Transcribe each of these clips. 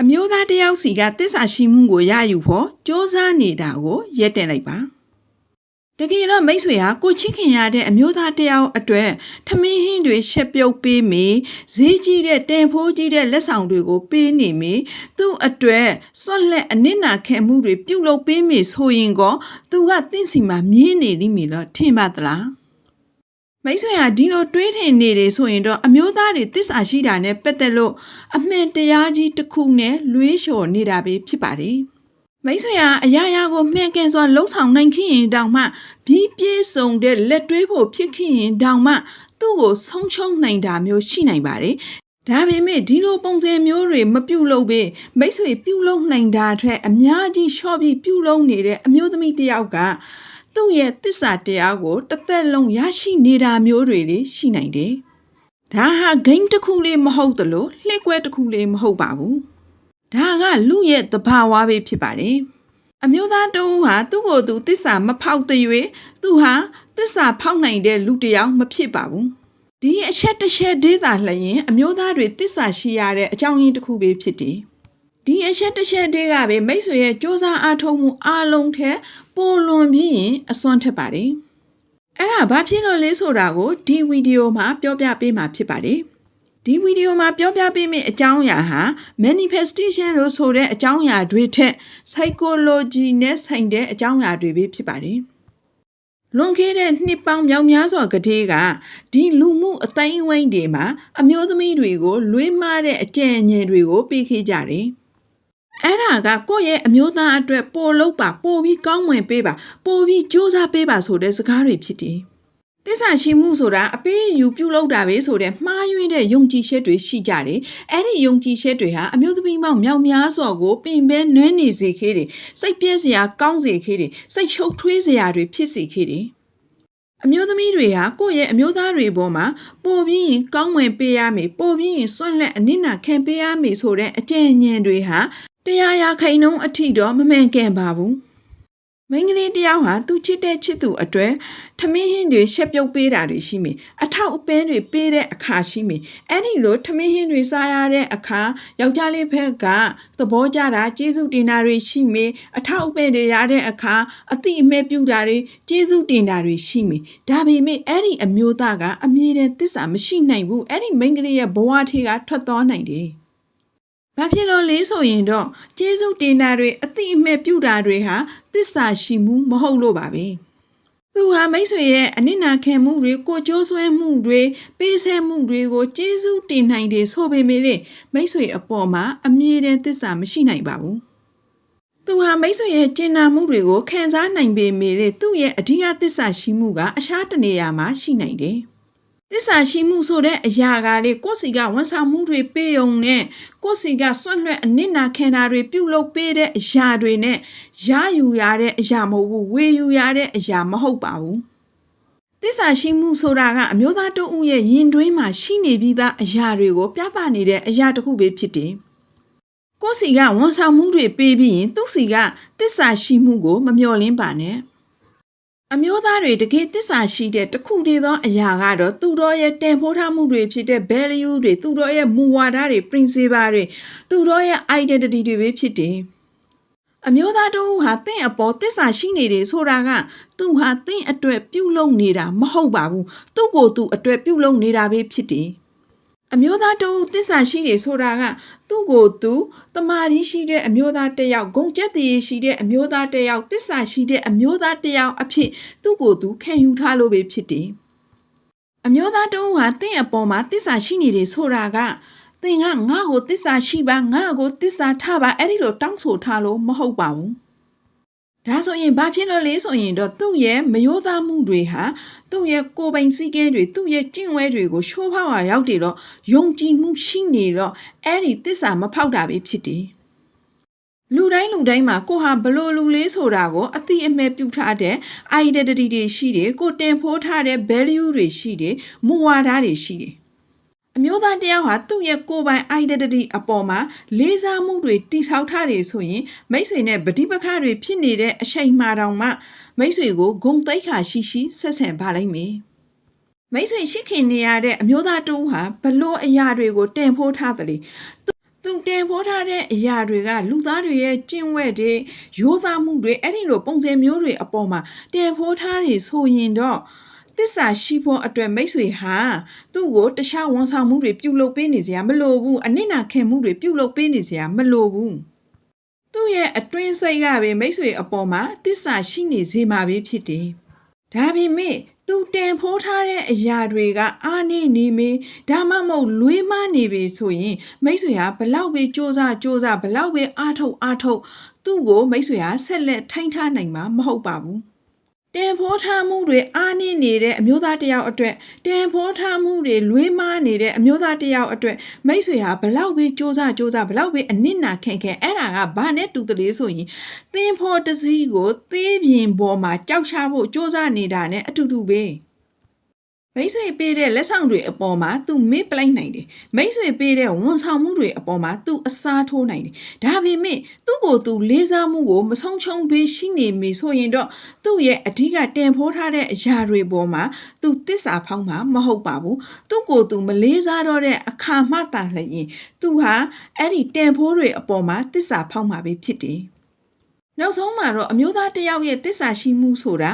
အမျိုးသားတစ်ယောက်စီကတစ္ဆာရှိမှုကိုရယူဖို့စ조사နေတာကိုရက်တင်လိုက်ပါတကယ်တော့မိတ်ဆွေဟာကိုချစ်ခင်ရတဲ့အမျိုးသားတစ်ယောက်အတွက်ထမင်းဟင်းတွေရှက်ပြုတ်ပေးမိဈေးကြီးတဲ့တင်ဖိုးကြီးတဲ့လက်ဆောင်တွေကိုပေးနေမိသူ့အတွက်စွန့်လက်အနစ်နာခံမှုတွေပြုလုပ်ပေးမိဆိုရင်ကောသူကတင့်စီမှာမြင်းနေလိမ့်မည်လို့ထင်ပါသလား မိတ်ဆွေဟာဒီလိုတွေးထင်နေတယ်ဆိုရင်တော့အမျိုးသားတွေတစ္ဆာရှိတာနဲ့ပတ်သက်လို့အမှန်တရားကြီးတစ်ခုနဲ့လွေးလျှော်နေတာပဲဖြစ်ပါတယ်။မိတ်ဆွေဟာအရာရာကိုမှန်ကန်စွာလှုပ်ဆောင်နိုင်ခင်ရင်တောင်မှပြီးပြေစုံတဲ့လက်တွေးဖို့ဖြစ်ခင်ရင်တောင်မှသူ့ကိုဆုံးချုံနိုင်တာမျိုးရှိနိုင်ပါတယ်။ဒါပေမဲ့ဒီလိုပုံစံမျိုးတွေမပြုတ်လို့ပဲမိတ်ဆွေပြုတ်လုံးနိုင်တာအထက်အများကြီးရှော့ပြီးပြုတ်လုံးနေတဲ့အမျိုးသမီးတစ်ယောက်က သူ့ရဲ့တစ္ဆာတရားကိုတစ်သက်လုံးရရှိနေတာမျိုးတွေလေရှိနိုင်တယ်။ဒါဟာဂိမ်းတစ်ခုလေးမဟုတ်သလိုလှည့်ကွဲတစ်ခုလေးမဟုတ်ပါဘူး။ဒါကလူရဲ့သဘာဝပဲဖြစ်ပါတယ်။အမျိုးသားတဦးဟာသူ့ကိုယ်သူတစ္ဆာမဖောက်တဲ့၍သူဟာတစ္ဆာဖောက်နိုင်တဲ့လူတစ်ယောက်မဖြစ်ပါဘူး။ဒီအချက်တစ်ချက်ဒေသလျင်အမျိုးသားတွေတစ္ဆာရှိရတဲ့အကြောင်းရင်းတစ်ခုပဲဖြစ်တယ်။ ဒီအချက်တစ်ချက်တည်းကပဲမိတ်ဆွေရဲ့စ조사အားထုတ်မှုအလုံးထက်ပိုလွန်ပြီးရင်အစွမ်းထက်ပါတယ်။အဲ့ဒါဘာဖြစ်လို့လဲဆိုတာကိုဒီဗီဒီယိုမှာပြောပြပေးမှာဖြစ်ပါတယ်။ဒီဗီဒီယိုမှာပြောပြပေးမယ့်အကြောင်းအရာဟာ manifestation လို့ဆိုတဲ့အကြောင်းအရာတွေထက် psychology နဲ့ဆိုင်တဲ့အကြောင်းအရာတွေပဲဖြစ်ပါတယ်။လွန်ခဲ့တဲ့နှစ်ပေါင်းမြောက်များစွာကတည်းကဒီလူမှုအတိုင်းအဝိုင်းတွေမှာအမျိုးသမီးတွေကိုလွေးမားတဲ့အကြံဉာဏ်တွေကိုပေးခဲ့ကြတယ်။ အဲ့ဒါကကိုယ့်ရဲ့အမျိုးသားအတွက်ပိုလို့ပါပိုပြီးကောင်းမွန်ပေးပါပိုပြီးစူးစမ်းပေးပါဆိုတဲ့စကားတွေဖြစ်တယ်။တစ္ဆာရှိမှုဆိုတာအပေးအယူပြုလုပ်တာပဲဆိုတဲ့မှားယွင်းတဲ့ယုံကြည်ချက်တွေရှိကြတယ်။အဲ့ဒီယုံကြည်ချက်တွေဟာအမျိုးသမီးမောင်မြောက်များစွာကိုပင်ပန်းနွမ်းနေစေခဲ့တယ်။စိတ်ပြည့်စရာကောင်းစေခဲ့တယ်။စိတ်ချုပ်ထွေးစရာတွေဖြစ်စေခဲ့တယ်။အမျိုးသမီးတွေဟာကိုယ့်ရဲ့အမျိုးသားတွေပေါ်မှာပိုပြီးရင်ကောင်းမွန်ပေးရမယ်ပိုပြီးရင်စွန့်လက်အနစ်နာခံပေးရမယ်ဆိုတဲ့အကြံဉာဏ်တွေဟာ တရားရာခိုင်နှုန်းအထိတော့မမှန်ကန်ပါဘူးမိန်းကလေးတယောက်ဟာသူချစ်တဲ့ချစ်သူအတွက်ထမင်းဟင်းတွေရှက်ပြုတ်ပေးတာတွေရှိမယ်အထောက်အပန်းတွေပေးတဲ့အခါရှိမယ်အဲ့ဒီလိုထမင်းဟင်းတွေစားရတဲ့အခါယောက်ျားလေးဘက်ကသဘောကျတာကျေးဇူးတင်တာတွေရှိမယ်အထောက်အပန်းတွေရတဲ့အခါအတိအမဲ့ပြုတာတွေကျေးဇူးတင်တာတွေရှိမယ်ဒါပေမဲ့အဲ့ဒီအမျိုးသားကအမြဲတမ်းသစ္စာမရှိနိုင်ဘူးအဲ့ဒီမိန်းကလေးရဲ့ဘဝထေကထွက်သွားနိုင်တယ်။ ဘာဖြစ်လို့လဲဆိုရင်တော့ကျေးဇူးတင်တာတွေအတိအမဲ့ပြုတာတွေဟာသစ္စာရှိမှုမဟုတ်လို့ပါပဲ။သူဟာမိတ်ဆွေရဲ့အနစ်နာခံမှုတွေကိုကြိုးဆွဲမှုတွေပေးဆဲမှုတွေကိုကျေးဇူးတင်နိုင်တယ်ဆိုပေမဲ့လေမိတ်ဆွေအပေါ်မှာအမြဲတမ်းသစ္စာမရှိနိုင်ပါဘူး။သူဟာမိတ်ဆွေရဲ့ကျင်နာမှုတွေကိုခံစားနိုင်ပေမဲ့လေသူ့ရဲ့အဓိကသစ္စာရှိမှုကအရှားတနေရာမှာရှိနိုင်တယ်။ သစ္စာရှိမှုဆိုတဲ့အရာကလေကိုယ့်စီကဝန်ဆောင်မှုတွေပေးုံနဲ့ကိုယ့်စီကစွန့်လွတ်အနစ်နာခံတာတွေပြုလုပ်ပေးတဲ့အရာတွေနဲ့ရယူရတဲ့အရာမဟုတ်ဘူးဝေယူရတဲ့အရာမဟုတ်ပါဘူးသစ္စာရှိမှုဆိုတာကအမျိုးသားတို့ဦးရဲ့ရင်တွင်းမှာရှိနေပြီးသားအရာတွေကိုပြသနေတဲ့အရာတစ်ခုပဲဖြစ်တယ်ကိုယ့်စီကဝန်ဆောင်မှုတွေပေးပြီးရင်သူ့စီကသစ္စာရှိမှုကိုမမျှော်လင့်ပါနဲ့ အမျိုးသားတွေတကယ်တစ္ဆာရှိတဲ့တစ်ခုတည်းသောအရာကတော့သူတို့ရဲ့တန်ဖိုးထားမှုတွေဖြစ်တဲ့ value တွေသူတို့ရဲ့မူဝါဒတွေ principle တွေသူတို့ရဲ့ identity တွေပဲဖြစ်တယ်။အမျိုးသားတို့ဟာတင့်အပေါ်တစ္ဆာရှိနေတယ်ဆိုတာကသူဟာတင့်အတွက်ပြုလုပ်နေတာမဟုတ်ပါဘူး။သူ့ကိုယ်သူအတွက်ပြုလုပ်နေတာပဲဖြစ်တယ်။ အမျိုးသားတူတစ္ဆာရှိတယ်ဆိုတာကသူ့ကိုယ်သူတမာရီရှိတဲ့အမျိုးသားတစ်ယောက်ဂုံကျက်တည်ရှိတဲ့အမျိုးသားတစ်ယောက်တစ္ဆာရှိတဲ့အမျိုးသားတစ်ယောက်အဖြစ်သူ့ကိုယ်သူခံယူထားလို့ပဲဖြစ်တယ်။အမျိုးသားတူဟာတင့်အပေါ်မှာတစ္ဆာရှိနေတယ်ဆိုတာကသင်ကငါ့ကိုတစ္ဆာရှိပါငါ့ကိုတစ္ဆာထားပါအဲ့ဒီလိုတောင်းဆိုထားလို့မဟုတ်ပါဘူး။ ဒါဆိုရင်ဘာဖြစ်လို့လဲဆိုရင်တော့သူ့ရဲ့မယောသားမှုတွေဟာသူ့ရဲ့ကိုယ်ပိုင်စည်းကမ်းတွေသူ့ရဲ့ကျင့်ဝဲတွေကိုရှိုးဖောက်ရရောက်တယ်တော့ယုံကြည်မှုရှိနေတော့အဲ့ဒီတစ္ဆာမဖောက်တာပဲဖြစ်တယ်လူတိုင်းလူတိုင်းမှာကိုဟာဘလို့လူလေးဆိုတာကိုအတိအမဲ့ပြုထားတဲ့ identity တွေရှိတယ်ကိုတင်ဖိုးထားတဲ့ value တွေရှိတယ်မူဝါဒတွေရှိတယ် အမျိုးသားတစ်ယောက်ဟာသူ့ရဲ့ကိုယ်ပိုင် identity အပေါ်မှာလေးစားမှုတွေတိဆောက်ထားတယ်ဆိုရင်မိတ်ဆွေနဲ့ဗတိပခတွေဖြစ်နေတဲ့အချိန်မှတောင်မှမိတ်ဆွေကိုဂုံတိတ်ခါရှိရှိဆက်ဆံပါလိမ့်မယ်မိတ်ဆွေရှိခင်နေရတဲ့အမျိုးသားတူဟာဘလို့အရာတွေကိုတင်ဖိုးထားတယ်လေသူသူတင်ဖောထားတဲ့အရာတွေကလူသားတွေရဲ့ကျင့်ဝတ်တွေရိုးသားမှုတွေအဲ့ဒီလိုပုံစံမျိုးတွေအပေါ်မှာတင်ဖောထားတွေဆိုရင်တော့ တစ္ဆာရှိဖို့အတွက်မိတ်ဆွေဟာသူ့ကိုတခြားဝန်ဆောင်မှုတွေပြုလုပ်ပေးနေစရာမလိုဘူးအနစ်နာခင်မှုတွေပြုလုပ်ပေးနေစရာမလိုဘူးသူ့ရဲ့အတွင်းစိတ်ကပဲမိတ်ဆွေအပေါ်မှာတစ္ဆာရှိနေစေမှာပဲဖြစ်တယ်ဒါပေမဲ့သူတင်ဖိုးထားတဲ့အရာတွေကအာနေနေမင်းဒါမှမဟုတ်လွေးမနေပြီဆိုရင်မိတ်ဆွေဟာဘလောက်ပဲစ조사စ조사ဘလောက်ပဲအားထုတ်အားထုတ်သူ့ကိုမိတ်ဆွေဟာဆက်လက်ထိုင်းထားနိုင်မှာမဟုတ်ပါဘူး တင်ဖိုးထားမှုတွေအားနေနေတဲ့အမျိုးသားတစ်ယောက်အတွက်တင်ဖိုးထားမှုတွေလွေးမနေတဲ့အမျိုးသားတစ်ယောက်အတွက်မိတ်ဆွေဟာဘလောက်ပဲစ조사စ조사ဘလောက်ပဲအနစ်နာခံခံအဲ့ဒါကဘာနဲ့တူတလေဆိုရင် သင်ဖို့တစည်းကိုသေးပြင်ပေါ်မှာကြောက်ချဖို့စ조사နေတာနဲ့အတူတူပဲ မိတ်ဆွေပေးတဲ့လက်ဆောင်တွေအပေါ်မှာသူမေ့ပလိုက်နိုင်တယ်မိတ်ဆွေပေးတဲ့ဝန်ဆောင်မှုတွေအပေါ်မှာသူအစားထိုးနိုင်တယ်ဒါပေမဲ့သူ့ကိုယ်သူလေးစားမှုကိုမဆုံးချုံပေးရှိနေမီဆိုရင်တော့သူ့ရဲ့အဓိကတင်ဖိုးထားတဲ့အရာတွေပေါ်မှာသူတစ္ဆာဖောင်းမှာမဟုတ်ပါဘူးသူ့ကိုယ်သူမလေးစားတော့တဲ့အခါမှသာလျှင်သူဟာအဲ့ဒီတင်ဖိုးတွေအပေါ်မှာတစ္ဆာဖောင်းမှာပဲဖြစ်တယ်နောက်ဆုံးမှာတော့အမျိုးသားတယောက်ရဲ့တစ္ဆာရှိမှုဆိုတာ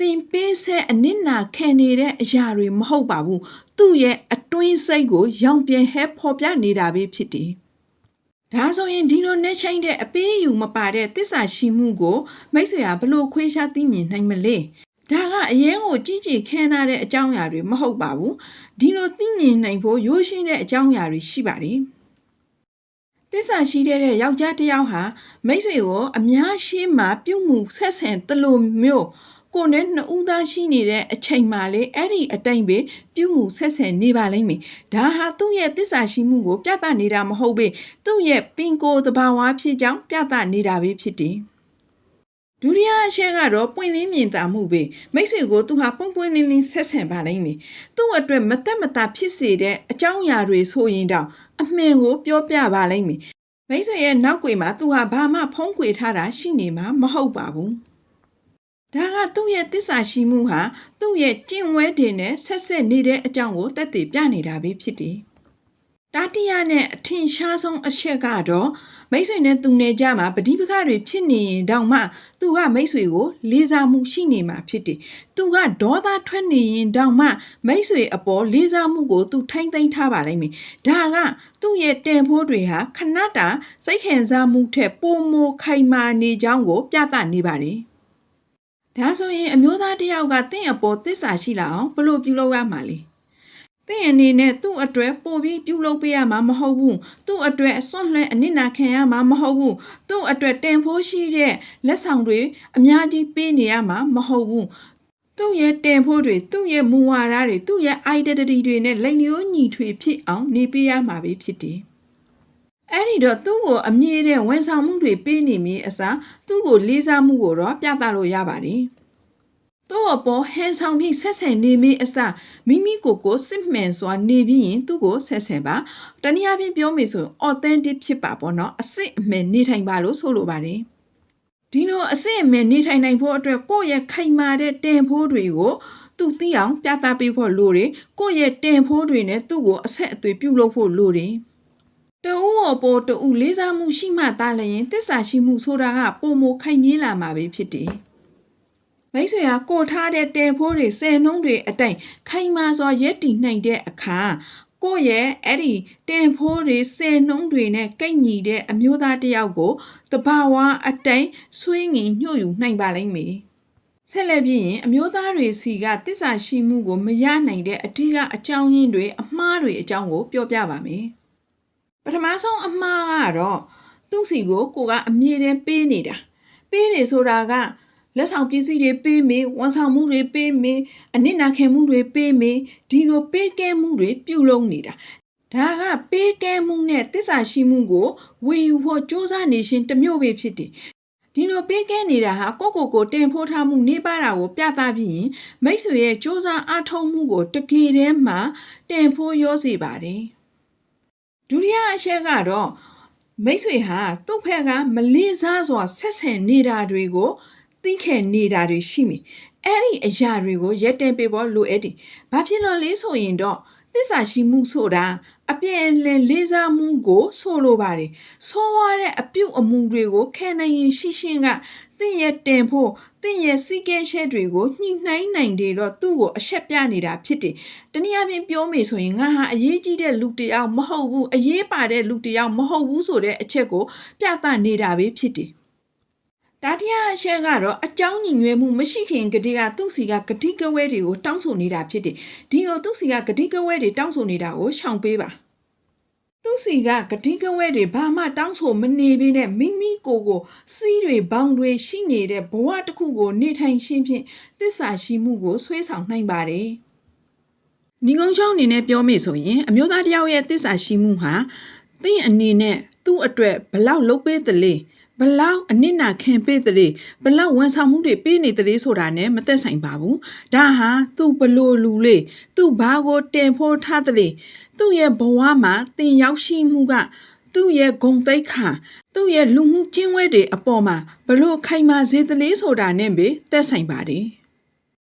တင်ပေးဆဲအနစ်နာခံနေတဲ့အရာတွေမဟုတ်ပါဘူးသူ့ရဲ့အတွင်းစိတ်ကို ရောင်ပြန်ဟဲဖော်ပြနေတာပဲဖြစ်တယ်ဒါဆိုရင်ဒီလိုနဲ့ချင်းတဲ့အပေးယူမပါတဲ့တစ္ဆာရှိမှုကိုမိတ်ဆွေကဘလို့ခွေးရှားသိမြင်နိုင်မလဲဒါကအရင်ကိုကြည်ကြည်ခမ်းနာတဲ့အကြောင်းအရာတွေမဟုတ်ပါဘူးဒီလိုသိမြင်နိုင်ဖို့ရိုးရှင်းတဲ့အကြောင်းအရာတွေရှိပါတယ်တစ္ဆာရှိတဲ့ယောက်ျားတစ်ယောက်ဟာမိတ်ဆွေကိုအများရှိမှပြုတ်မှုဆက်ဆံတလို့မျိုး ကိုနဲ့နှစ်ဦးသားရှိနေတဲ့အချိန်မှလေအဲ့ဒီအတိုင်းပဲပြုမှုဆက်ဆံနေပါလိမ့်မယ်ဒါဟာသူ့ရဲ့တစ္ဆာရှိမှုကိုပြသနေတာမဟုတ်ပေသူ့ရဲ့ပင်ကိုယ်တဘာဝဖြစ်ကြောင်းပြသနေတာပဲဖြစ်တယ်ဒုတိယအချက်ကတော့ပွင့်လင်းမြင်သာမှုပဲမိတ်ဆွေကိုသူဟာပွင့်ပွင့်လင်းလင်းဆက်ဆံပါလိမ့်မယ်သူ့အတွက်မတက်မတာဖြစ်စေတဲ့အကြောင်းအရာတွေဆိုရင်တော့အမှန်ကိုပြောပြပါလိမ့်မယ်မိတ်ဆွေရဲ့နောက်ွယ်မှာသူဟာဘာမှဖုံးကွယ်ထားတာရှိနေမှာမဟုတ်ပါဘူး ဒါကသူ့ရဲ့တစ္ဆာရှိမှုဟာသူ့ရဲ့ကျင့်ဝဲတွေနဲ့ဆက်ဆက်နေတဲ့အကြောင်းကိုတက်တည်ပြနေတာပဲဖြစ်တယ်။တတိယနဲ့အထင်ရှားဆုံးအချက်ကတော့မိတ်ဆွေနဲ့သူနဲ့ကြမှာပဋိပက္ခတွေဖြစ်နေရင်တောင်မှသူကမိတ်ဆွေကိုလေးစားမှုရှိနေမှာဖြစ်တယ်။သူကဒေါသထွက်နေရင်တောင်မှမိတ်ဆွေအပေါ်လေးစားမှုကိုသူထိမ့်သိမ်းထားပါလိမ့်မယ်။ဒါကသူ့ရဲ့တင်ဖိုးတွေဟာခဏတာစိတ်ခံစားမှုထက်ပိုမိုခိုင်မာနေကြောင်းကိုပြသနေပါတယ်။ ဒါဆိုရင်အမျိုးသားတစ်ယောက်ကတင့်အပေါ်တစ္ဆာရှိလာအောင်ဘလို့ပြုလုပ်ရမှာလဲတင့်အနေနဲ့သူ့အတွက်ပို့ပြီးပြုလုပ်ပေးရမှာမဟုတ်ဘူးသူ့အတွက်အစွန့်လှဲအနစ်နာခံရမှာမဟုတ်ဘူးသူ့အတွက်တင်ဖိုးရှိတဲ့လက်ဆောင်တွေအများကြီးပေးနေရမှာမဟုတ်ဘူးသူ့ရဲ့တင်ဖို့တွေသူ့ရဲ့မူဝါဒတွေသူ့ရဲ့ identity တွေနဲ့လက်ညှိုးညီထွေဖြစ်အောင်နေပေးရမှာပဲဖြစ်တယ် အဲ့ဒီတော့သူ့ကိုအမြဲတမ်းဝန်ဆောင်မှုတွေပေးနေမည်အစားသူ့ကိုလေးစားမှုကိုတော့ပြသလို့ရပါတယ်။သူ့အပေါ်ဟန်ဆောင်ပြီးဆက်ဆံနေမည်အစားမိမိကိုယ်ကိုစစ်မှန်စွာနေပြီးရင်သူ့ကိုဆက်ဆံပါ။တနည်းအားဖြင့်ပြောမယ်ဆိုရင် authentic ဖြစ်ပါပေါ့နော်။အစစ်အမှန်နေထိုင်ပါလို့ဆိုလိုပါတယ်။ဒီလိုအစစ်အမှန်နေထိုင်နိုင်ဖို့အတွက်ကိုယ့်ရဲ့ခိုင်မာတဲ့တင်ဖိုးတွေကိုသူသိအောင်ပြသပေးဖို့လိုတယ်။ကိုယ့်ရဲ့တင်ဖိုးတွေနဲ့သူ့ကိုအဆက်အသွယ်ပြုလုပ်ဖို့လိုတယ်။ တဦးအပေါ်တဦးလေးစားမှုရှိမှသာလျင်တစ္ဆာရှိမှုဆိုတာကပုံမခိုင်မြဲလာမှာပဲဖြစ်တယ်။မိတ်ဆွေဟာကိုထားတဲ့တဲဖိုးတွေစင်နှုံးတွေအတိုင်ခိုင်မာစွာရက်တည်နိုင်တဲ့အခါကိုရဲ့အဲ့ဒီတင်ဖိုးတွေစင်နှုံးတွေနဲ့ကိတ်ညီတဲ့အမျိုးသားတစ်ယောက်ကိုတဘာဝအတိုင်ဆွေးငင်ညှို့ယူနိုင်ပါလိမ့်မယ်။ဆက်လက်ပြီးရင်အမျိုးသားတွေစီကတစ္ဆာရှိမှုကိုမရနိုင်တဲ့အထူးအကြောင်းရင်းတွေအမှားတွေအကြောင်းကိုပြောပြပါမယ်။ ပထမဆုံးအမှားကတော့သူ့စီကိုကိုကအမြဲတမ်းပေးနေတာပေးတယ်ဆိုတာကလက်ဆောင်ပစ္စည်းတွေပေးမေးဝန်ဆောင်မှုတွေပေးမေးအနစ်နာခံမှုတွေပေးမေးဒီလိုပေးကဲမှုတွေပြုလုပ်နေတာဒါကပေးကဲမှုနဲ့တစ္ဆာရှိမှုကိုဝေယူဖို့စ조사နေရှင်တမျိုးပဲဖြစ်တယ်ဒီလိုပေးကဲနေတာဟာကိုကိုကိုတင်ဖိုးထားမှုနေပါတာကိုပြသပြီးရင်မိတ်ဆွေရဲ့စ조사အားထုတ်မှုကိုတကယ်တည်းမှတင်ဖိုးရောစေပါတယ် ဒုတိယအချက်ကတော့မိတ်ဆွေဟာသူ့ဖက်ကမလေးစားစွာဆက်ဆံနေတာတွေကိုသိခဲ့နေတာတွေရှိမိအဲ့ဒီအရာတွေကိုရက်တင်ပေးဖို့လိုအပ်တယ်။ဘာဖြစ်လို့လဲဆိုရင်တော့တ စ္စာရှိမှုဆိုတာအပြည့်အလင်းလေးစားမှုကို ဆိုလိုပါတယ်ဆိုးဝါးတဲ့အပြုတ်အမူတွေကိုခံနိုင်ရင်ရှိရှင်းကတင့်ရဲ့တင်ဖို့တင့်ရဲ့စီကဲရှဲတွေကိုညှိနှိုင်းနိုင်တယ်တော့သူ့ကိုအဆက်ပြနေတာဖြစ်တယ်တနည်းအားဖြင့်ပြောမယ်ဆိုရင်ငါဟာအရေးကြီးတဲ့လူတစ်ယောက်မဟုတ်ဘူးအရေးပါတဲ့လူတစ်ယောက်မဟုတ်ဘူးဆိုတဲ့အချက်ကိုပြသနေတာပဲဖြစ်တယ် ဒါတရားအချက်ကတော့အကြောင်းညီညွတ်မှုမရှိခင်ကတိကသူ့စီကဂတိကဝဲတွေကိုတောင်းဆိုနေတာဖြစ်တယ်။ဒီလိုသူ့စီကဂတိကဝဲတွေတောင်းဆိုနေတာကိုရှောင်ပေးပါ။သူ့စီကဂတိကဝဲတွေဘာမှတောင်းဆိုမနေဘဲနဲ့မိမိကိုယ်ကိုစီးတွေဘောင်တွေရှိနေတဲ့ဘဝတစ်ခုကိုနေထိုင်ရှင်းဖြင့်သစ္စာရှိမှုကိုဆွဲဆောင်နိုင်ပါတယ်။ညီကုန်းချောင်းအနေနဲ့ပြောမိဆိုရင်အမျိုးသားတစ်ယောက်ရဲ့သစ္စာရှိမှုဟာသင်အနေနဲ့သူ့အတွက်ဘလောက်လုပ်ပေးသလဲ ဘလောက်အနစ်နာခံပေးသလဲဘလောက်ဝန်ဆောင်မှုတွေပေးနေသလဲဆိုတာနဲ့မသက်ဆိုင်ပါဘူးဒါဟာသူ့ဘလို့လူလေသူ့ဘာကိုတင်ဖို့ထားသလဲသူ့ရဲ့ဘဝမှာတင်ရောက်ရှိမှုကသူ့ရဲ့ဂုံတိတ်ခါသူ့ရဲ့လူမှုကျင့်ဝတ်တွေအပေါ်မှာဘလို့ခိုင်မာစေသလဲဆိုတာနဲ့ပဲသက်ဆိုင်ပါတယ်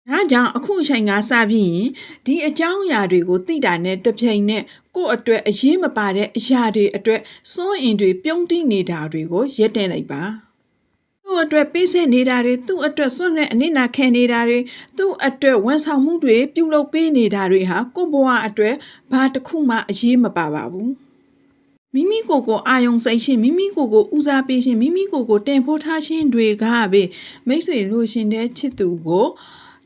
ဒါကြောင့်အခုအချိန်ကစပြီးရင်ဒီအကြောင်းအရာတွေကိုသိတာနဲ့တစ်ပြိုင်နက်ကိုယ့်အတွက်အရေးမပါတဲ့အရာတွေအတွက်စွန့်အင်တွေပြုံးတိနေတာတွေကိုရက်တင်လိုက်ပါသူ့အတွက်ပေးဆက်နေတာတွေသူ့အတွက်စွန့်နဲ့အနစ်နာခံနေတာတွေသူ့အတွက်ဝန်ဆောင်မှုတွေပြုလုပ်ပေးနေတာတွေဟာကိုယ့်ဘဝအတွက်ဘာတစ်ခုမှအရေးမပါပါဘူးမိမိကိုယ်ကိုအာယုံစိတ်ရှင်မိမိကိုယ်ကိုဦးစားပေးရှင်မိမိကိုယ်ကိုတင်ဖို့ထားရှင်တွေကပဲမိတ်ဆွေလို့ရှင်တဲ့ချစ်သူကို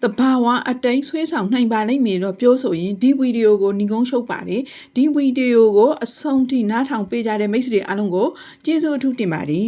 တဘာဝအတိန်ဆွေးဆောင်နိုင်ပါလိမ့်မယ်တော့ပြောဆိုရင်ဒီဗီဒီယိုကိုညီကုန်းရှုပ်ပါတယ်ဒီဗီဒီယိုကိုအဆုံးထိနားထောင်ပေးကြတဲ့မိတ်ဆွေတွေအားလုံးကိုကျေးဇူးအထူးတင်ပါတယ်